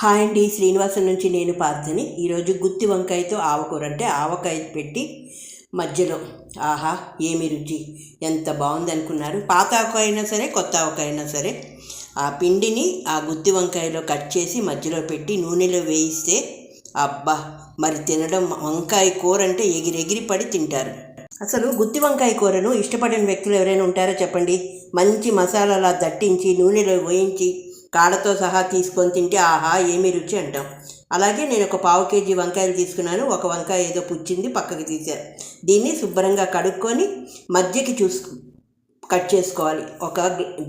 Hi అండి శ్రీనివాసం నుంచి నేను పార్థని. ఈరోజు గుత్తి వంకాయతో ఆవకూర అంటే ఆవకాయ పెట్టి మధ్యలో ఆహా ఏమి రుచి? ఎంత బాగుంది అనుకున్నారు పాత ఆవకాయ అయినా సరే కొత్త ఆవకాయ అయినా సరే ఆ పిండిని ఆ గుత్తి వంకాయలో కట్ చేసి మధ్యలో పెట్టి నూనెలో వేయిస్తే అబ్బా మరి తినడం వంకాయ కూర అంటే ఎగిరెగిరి పడి తింటారు. అసలు గుత్తి వంకాయ కూరను ఇష్టపడిన వ్యక్తులు ఎవరైనా ఉంటారో చెప్పండి? మంచి మసాలాలా దట్టించి నూనెలో వేయించి కాడతో సహా తీసుకొని తింటే ఆహా ఏమి రుచి అంటాం. అలాగే నేను ఒక పావు కేజీ వంకాయలు తీసుకున్నాను. ఒక వంకాయ ఏదో పుచ్చింది పక్కకి తీశారు. దీన్ని శుభ్రంగా కడుక్కొని మధ్యకి చూసు కట్ చేసుకోవాలి. ఒక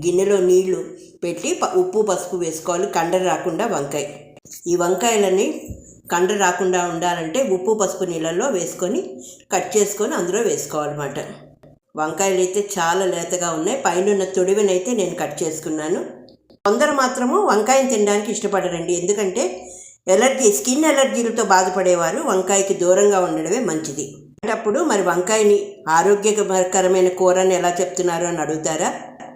గిన్నెలో నీళ్ళు పెట్టి ప- ఉప్పు పసుపు వేసుకోవాలి. కండ రాకుండా వంకాయ. ఈ వంకాయలని కండ రాకుండా ఉండాలంటే ఉప్పు పసుపు నీళ్ళల్లో వేసుకొని కట్ చేసుకొని అందులో వేసుకోవాలన్నమాట. వంకాయలు అయితే చాలా లేతగా ఉన్నాయి. పైన ఉన్న తొడివినైతే నేను కట్ చేసుకున్నాను. కొందరు మాత్రము వంకాయని తినడానికి ఇష్టపడరండి. ఎందుకంటే ఎలర్జీ స్కిన్ ఎలర్జీలతో బాధపడేవారు వంకాయకి దూరంగా ఉండడమే మంచిది. అప్పుడు మరి వంకాయని ఆరోగ్యకరమైన కూరని ఎలా చెప్తున్నారు అని అడుగుతారా?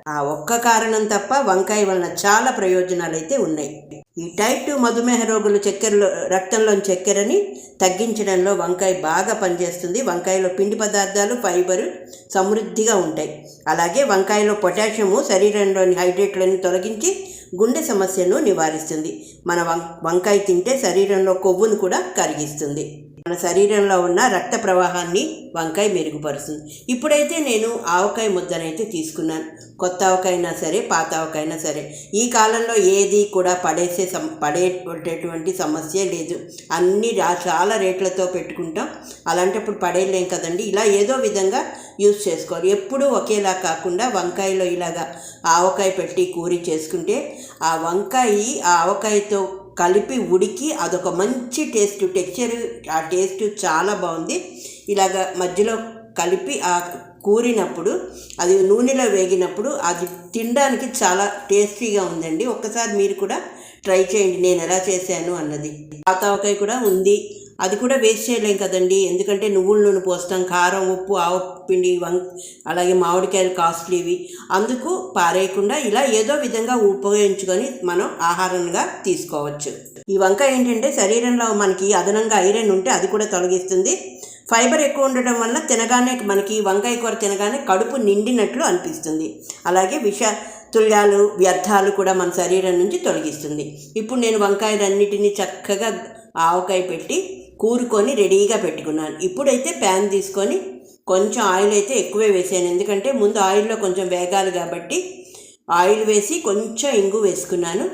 ఆ ఒక్క కారణం తప్ప వంకాయ వలన చాలా ప్రయోజనాలు అయితే ఉన్నాయి. ఈ టైప్ టూ మధుమేహ రోగులు చక్కెరలో రక్తంలోని చక్కెరని తగ్గించడంలో వంకాయ బాగా పనిచేస్తుంది. వంకాయలో పిండి పదార్థాలు ఫైబర్ సమృద్ధిగా ఉంటాయి. అలాగే వంకాయలో పొటాషియము శరీరంలోని హైడ్రేట్లను తొలగించి గుండె సమస్యను నివారిస్తుంది. మన వం వంకాయ తింటే శరీరంలో కొవ్వును కూడా కరిగిస్తుంది. మన శరీరంలో ఉన్న రక్త ప్రవాహాన్ని వంకాయ మెరుగుపరుస్తుంది. ఇప్పుడైతే నేను ఆవకాయ ముద్దనైతే తీసుకున్నాను. కొత్త ఆవకాయనా సరే పాత ఆవకాయనా సరే. ఈ కాలంలో ఏది కూడా పడేసే సమ పడేటటువంటి సమస్య లేదు. అన్ని చాలా రేట్లతో పెట్టుకుంటాం. అలాంటప్పుడు పడేయలేం కదండి. ఇలా ఏదో విధంగా యూస్ చేసుకోవాలి. ఎప్పుడూ ఒకేలా కాకుండా వంకాయలో ఇలాగా ఆవకాయ పెట్టి కూరి చేసుకుంటే ఆ వంకాయ ఆ ఆవకాయతో కలిపి ఉడికి అదొక మంచి టేస్ట్ టెక్స్చర్ ఆ టేస్ట్ చాలా బాగుంది. ఇలాగ మధ్యలో కలిపి ఆ కూరినప్పుడు అది నూనెలో వేగినప్పుడు అది తినడానికి చాలా టేస్టీగా ఉందండి. ఒక్కసారి మీరు కూడా ట్రై చేయండి నేను ఎలా చేశాను అన్నది. పాతావకాయ కూడా ఉంది. అది కూడా వేస్ట్ చేయలేం కదండి. ఎందుకంటే నువ్వుల నూనె పోస్తాం కారం ఉప్పు ఆవు పిండి వం అలాగే మామిడికాయలు కాస్ట్లీవి అందుకు పారేయకుండా ఇలా ఏదో విధంగా ఉపయోగించుకొని మనం ఆహారంగా తీసుకోవచ్చు. ఈ వంకాయ ఏంటంటే శరీరంలో మనకి అదనంగా ఐరన్ ఉంటే అది కూడా తొలగిస్తుంది. ఫైబర్ ఎక్కువ ఉండడం వల్ల తినగానే మనకి వంకాయ కూర తినగానే కడుపు నిండినట్లు అనిపిస్తుంది. అలాగే విష తుల్యాలు వ్యర్థాలు కూడా మన శరీరం నుంచి తొలగిస్తుంది. ఇప్పుడు నేను వంకాయలన్నిటినీ చక్కగా ఆవకాయ పెట్టి కూరుకొని రెడీగా పెట్టుకున్నాను. ఇప్పుడైతే ప్యాన్ తీసుకొని కొంచెం ఆయిల్ అయితే ఎక్కువే వేసాను. ఎందుకంటే ముందు ఆయిల్లో కొంచెం వేగాలి కాబట్టి ఆయిల్ వేసి కొంచెం ఇంగు వేసుకున్నాను.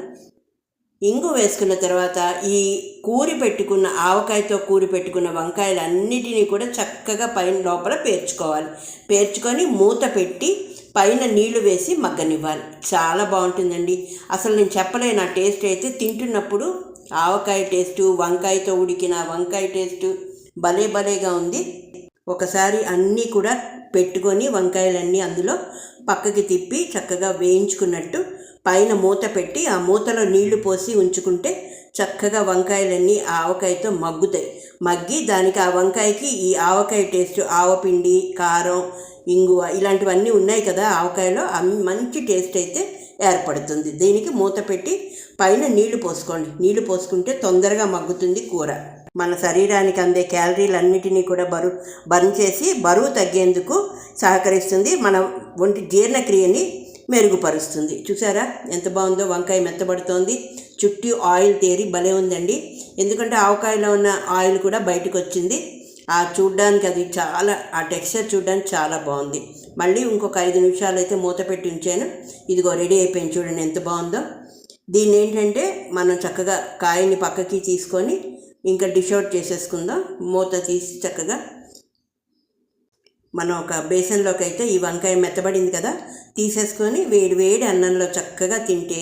ఇంగు వేసుకున్న తర్వాత ఈ కూరి పెట్టుకున్న ఆవకాయతో కూరి పెట్టుకున్న వంకాయలన్నిటినీ కూడా చక్కగా పైన లోపల పేర్చుకోవాలి. పేర్చుకొని మూత పెట్టి పైన నీళ్ళు వేసి మగ్గనివ్వాలి. చాలా బాగుంటుందండి. అసలు నేను చెప్పలేను. ఆ టేస్ట్ అయితే తింటున్నప్పుడు ఆవకాయ టేస్టు వంకాయతో ఉడికిన వంకాయ టేస్టు భలే భలేగా ఉంది. ఒకసారి అన్నీ కూడా పెట్టుకొని వంకాయలన్నీ అందులో పక్కకి తిప్పి చక్కగా వేయించుకున్నట్టు పైన మూత పెట్టి ఆ మూతలో నీళ్ళు పోసి ఉంచుకుంటే చక్కగా వంకాయలన్నీ ఆవకాయతో మగ్గుతాయి. మగ్గి దానికి ఆ వంకాయకి ఈ ఆవకాయ టేస్ట్ ఆవపిండి కారం ఇంగువ ఇలాంటివన్నీ ఉన్నాయి కదా ఆవకాయలో. మంచి టేస్ట్ అయితే ఏర్పడుతుంది. దీనికి మూత పెట్టి పైన నీళ్ళు పోసుకోండి. నీళ్ళు పోసుకుంటే తొందరగా మగ్గుతుంది కూర. మన శరీరానికి అందే క్యాలరీలన్నిటినీ కూడా బరువు బర్న్ చేసి బరువు తగ్గేందుకు సహకరిస్తుంది. మన ఒంటి జీర్ణక్రియని మెరుగుపరుస్తుంది. చూసారా? ఎంత బాగుందో వంకాయ మెత్తబడుతోంది. చుట్టూ ఆయిల్ తేరి భలే ఉందండి. ఎందుకంటే ఆవకాయలో ఉన్న ఆయిల్ కూడా బయటకు వచ్చింది ఆ చూడ్డానికి అది చాలా ఆ టెక్స్చర్ చూడడానికి చాలా బాగుంది. మళ్ళీ ఇంకొక ఐదు నిమిషాలు అయితే మూత పెట్టి ఉంచాను. ఇదిగో రెడీ అయిపోయింది చూడండి ఎంత బాగుందో. దీన్ని ఏంటంటే మనం చక్కగా కాయని పక్కకి తీసుకొని ఇంకా డిష్ అవుట్ చేసేసుకుందాం. మూత తీసి చక్కగా మనం ఒక బేసన్లోకి అయితే ఈ వంకాయ మెత్తబడింది కదా తీసేసుకొని వేడి వేడి అన్నంలో చక్కగా తింటే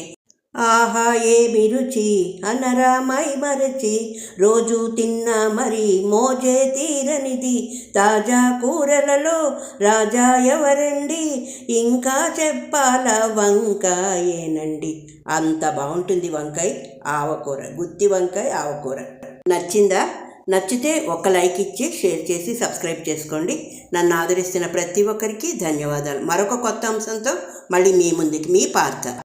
ఆహా ఏమి రుచి అనరామై మరచి. రోజు తిన్నా మరి మోజే తీరనిది. తాజా కూరలలో రాజా ఎవరండి? ఇంకా చెప్పాల వంకాయేనండి. అంత బాగుంటుంది వంకాయ. ఆవకూర గుత్తి వంకాయ ఆవకూర. నచ్చిందా? నచ్చితే ఒక లైక్ ఇచ్చి షేర్ చేసి సబ్స్క్రైబ్ చేసుకోండి. నన్ను ఆదరిస్తున్న ప్రతి ఒక్కరికి ధన్యవాదాలు. మరొక కొత్త అంశంతో మళ్ళీ మీ ముందుకి మీ పార్త